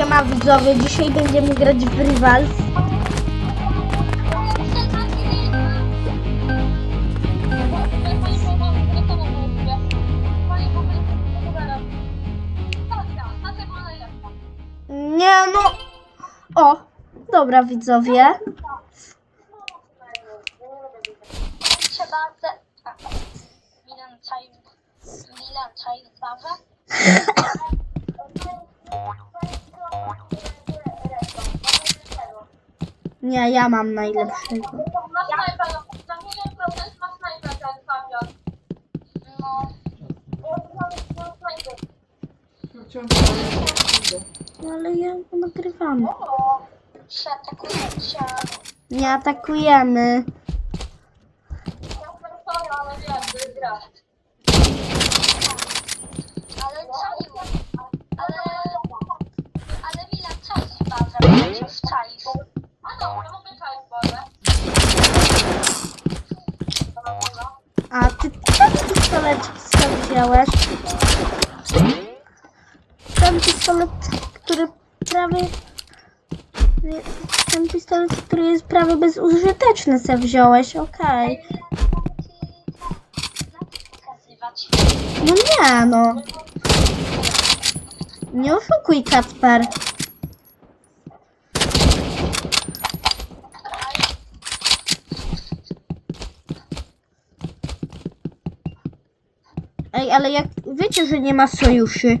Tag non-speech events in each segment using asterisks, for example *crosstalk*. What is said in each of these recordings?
Siema widzowie, dzisiaj będziemy grać w Rivals. Nie no... O, dobra widzowie. Trzeba Milan czaj... Milan czaj *laughs* Nie, ja mam najlepszego. Ma no, za milion procent ma snajpa ten Fabian. No, No ale ja nagrywam. o, przeatakuję cię. Nie atakujemy. Ja sorry, ale wiesz, to jest. Ale czaił. Ale... Ale przecież czaisz. A ty ten pistolecik skąd wziąłeś? Ten pistolet, który prawie... Ten pistolet, który jest prawie bezużyteczny, se wziąłeś, okej. Pokazywać. No nie, no. Nie oszukuj, Kacper. Ej, ale jak wiecie, że nie ma sojuszy.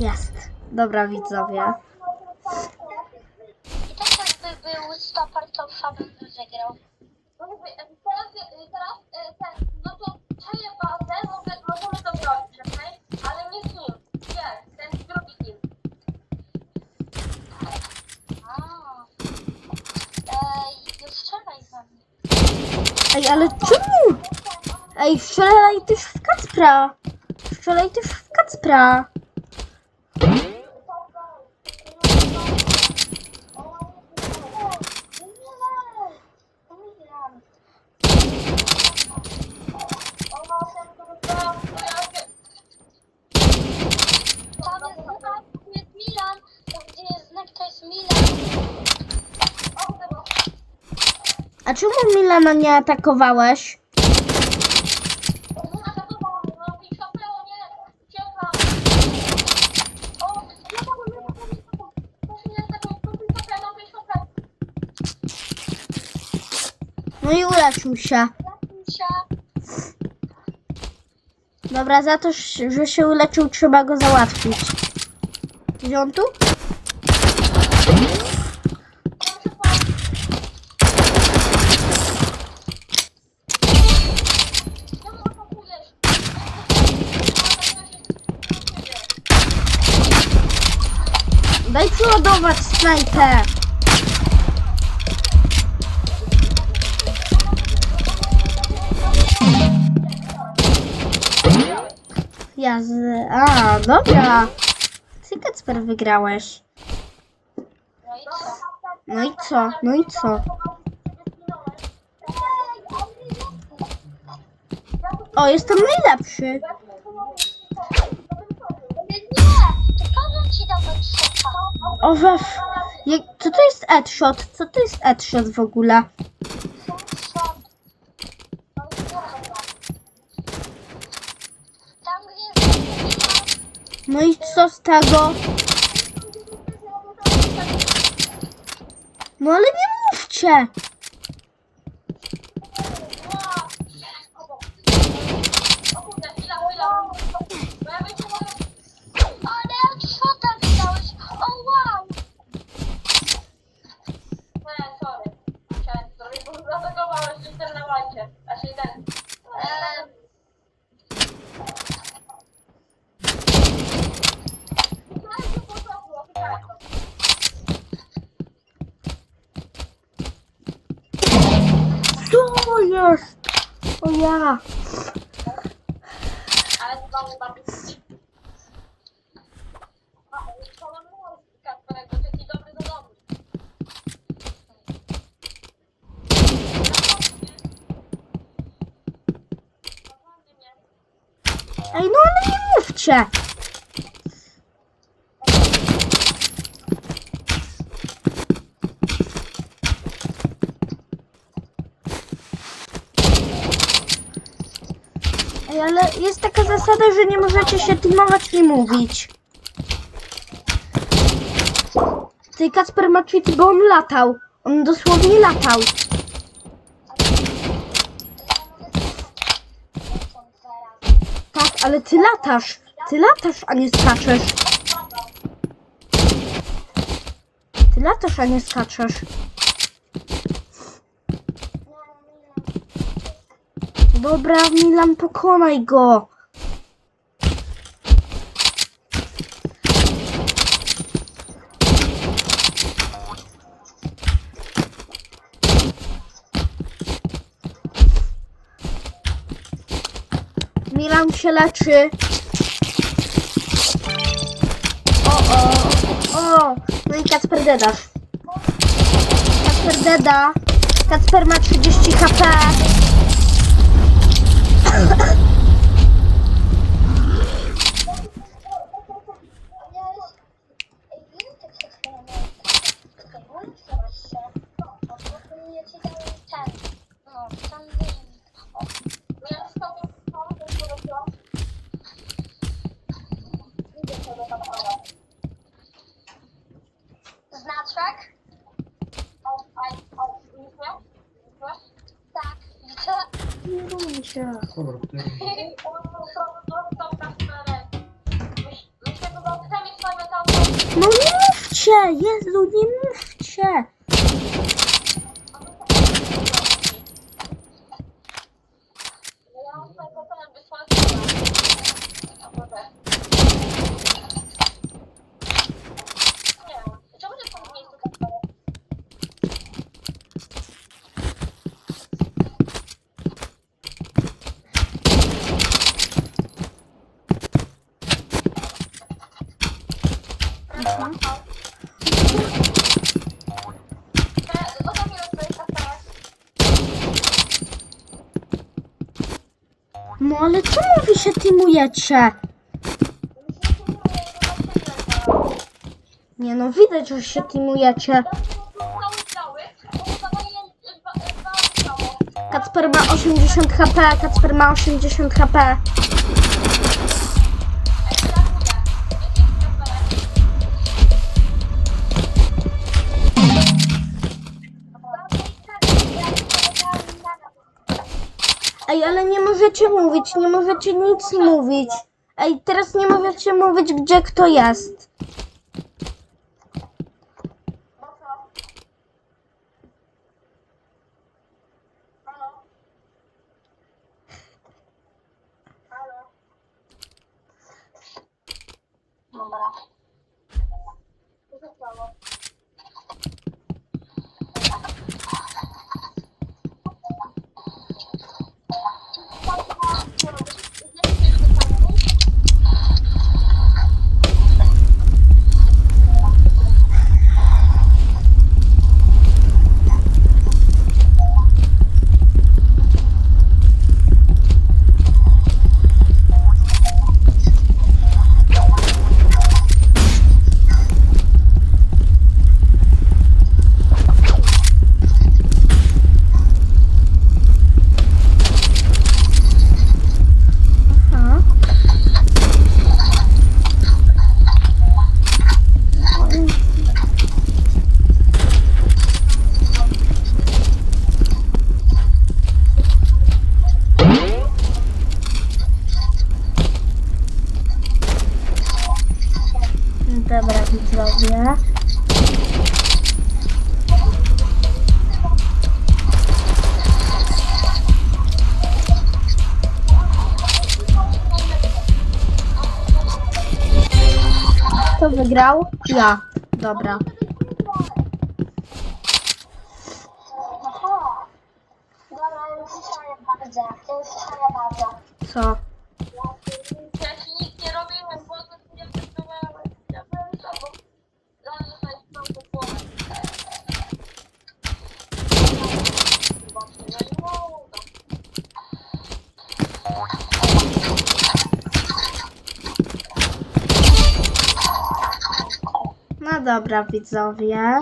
Jest. Dobra, widzowie. I tak jakby był to. No e, teraz, e, e, ten, no to czaję bazę, możemy to zrobić, okej? Ale nie z nim. Nie, ten drugi team. A. Ej, nie strzelaj za mnie. Ej, ale czemu? Ej, strzelaj też w Kacpra. Strzelaj też w Kacpra. Tam jest znak, tu jest Milan. Tam gdzie jest znak, to jest Milan. A czemu Milana nie atakowałeś? No i uleczył się. Dobra, za to, że się uleczył, trzeba go załatwić. Gdzie on tu? Daj przeładować snajpę. Ja z... A, dobra. Ty Kacper wygrałeś. No i co? No i co? No? O, jestem najlepszy. Nie, to ci headshota. O, wew. Co to jest headshot? Co to jest headshot w ogóle? No i co z tego? No ale nie mówcie. jest! O ja! Ej, no ale nie mówcie! Zasada, że nie możecie się teamować i mówić. Ty Kacper ma cheaty, bo on latał. On dosłownie latał. Tak, ale ty latasz. Ty latasz, a nie skaczesz. Ty latasz, a nie skaczesz. Dobra, Milan, pokonaj go. Się leczy. O, o, o. No i Kacper dedasz. Kacper deda. Kacper ma 30 HP. Miałem z tobą pomysł, który zrobiłam. Idę sobie do pana. Znaczek? O, aj, o, widzisz mnie? Widzisz mnie? Tak, widzę. Nie boję się. Dobra, to ja- Kasperek. Myśmy go chcemy sobie tam No nie mówcie! Jezu, nie mówcie! Ja mam sobie potem wysłać Nie wiem, czemu nie w tym miejscu Kasperek? Te- o to mi rozpowiedz Kasperek. No ale czemu teamujecie? Nie no, widać, że się teamujecie. Kacper ma 80 HP, Kacper ma 80 HP. Możecie mówić, nie możecie nic mówić. Ej, teraz nie możecie mówić, gdzie kto jest. Już szaleję bardzo. Co? Ja ci nic nie robiłem, bo to nie wypracowałem. Ja byłem z tobą. Zaraz sobie stąd do głowy. Ja nie mogę. Dobra, widzowie. Ja,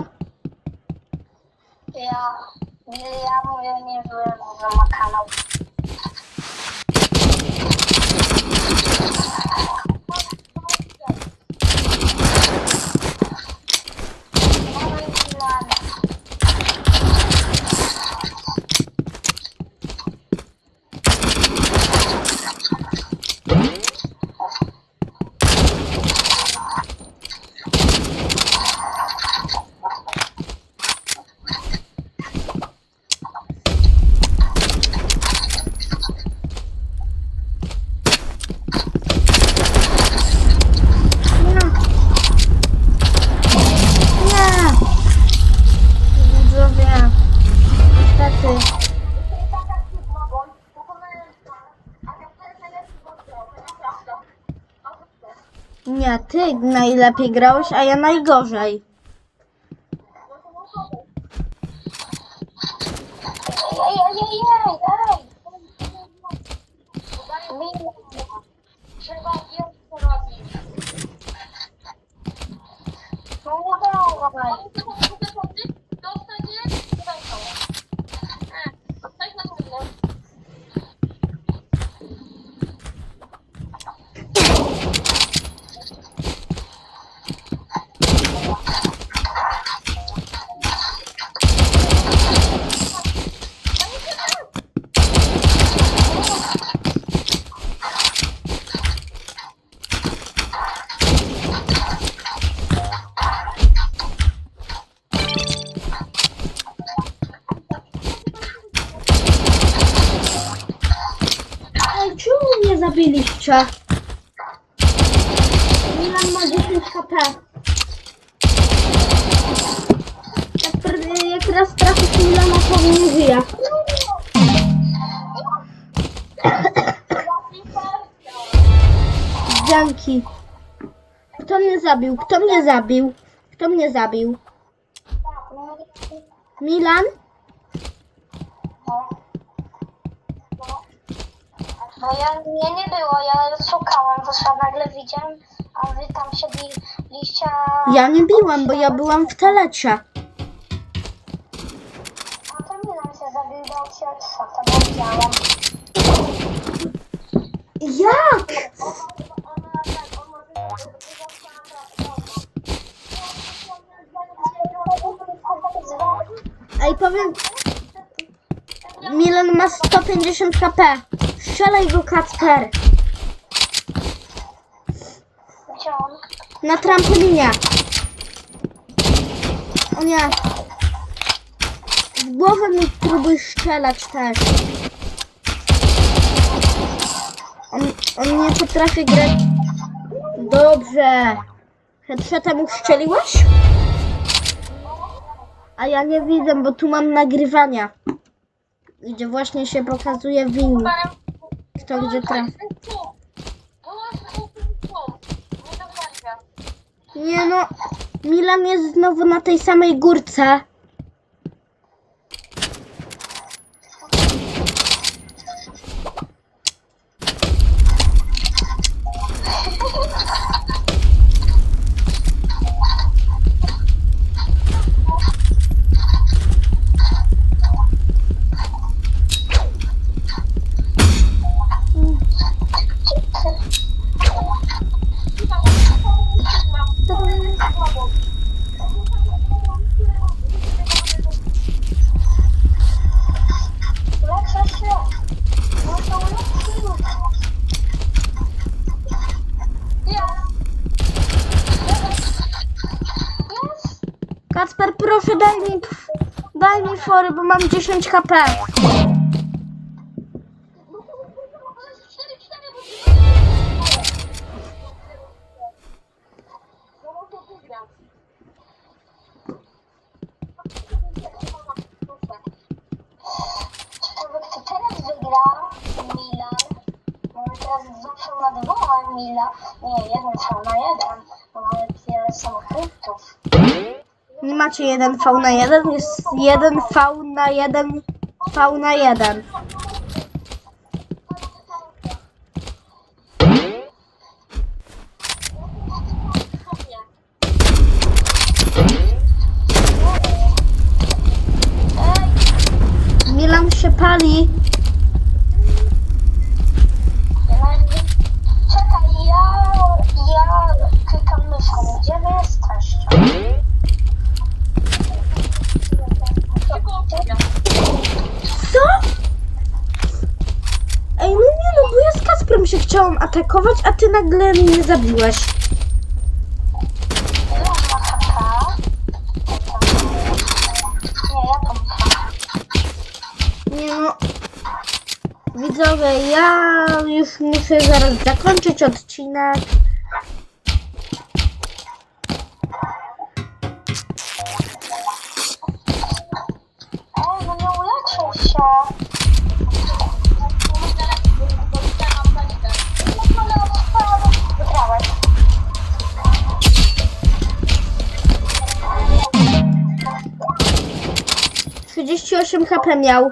ja mówię, nie byłem, że ma kanał. Dawaj, Milan. Nie. Nie. Widzowie. Niestety. Nie, ty najlepiej grałeś, a ja najgorzej. Zabiliście? Milan ma 10 HP. Jak, jak raz trafisz Milana, to nie żyje. Dzięki. Kto mnie zabił? Kto mnie zabił? Kto mnie zabił? Milan? No ja, mnie nie było, ja szukałam, wyszłam, nagle widziałem, a wy tam siedliście, a... Ja nie biłam, bo ja byłam w telecie. A to Milan się zabił do księdza, to widziałam. Jak? Ej, powiem... Milan ma 150 HP. Strzelaj go, Kacper. Gdzie on? Na trampolinie. O nie. W głowę mi próbuj strzelać też. On, on nie potrafi grać. Dobrze. Headshotem ustrzeliłeś? A ja nie widzę, bo tu mam nagrywania. Gdzie właśnie się pokazuje win. Kto gdzie trafi. Nie no, Milan jest znowu na tej samej górce. Kacper, proszę daj mi, daj mi fory, bo mam 10 HP. Macie 1V na 1, jest 1V na 1 V na 1. pali. Czekaj, ja, ja klikam myszką. Gdzie wy jesteście? Tylko ja. Co? Ej, no nie no, bo ja z Kasprem się chciałam atakować, a ty nagle mnie zabiłeś. Nie no. Widzowie, ja już muszę zaraz zakończyć odcinek. Ej, no nie uleczył się. 8 HP miał.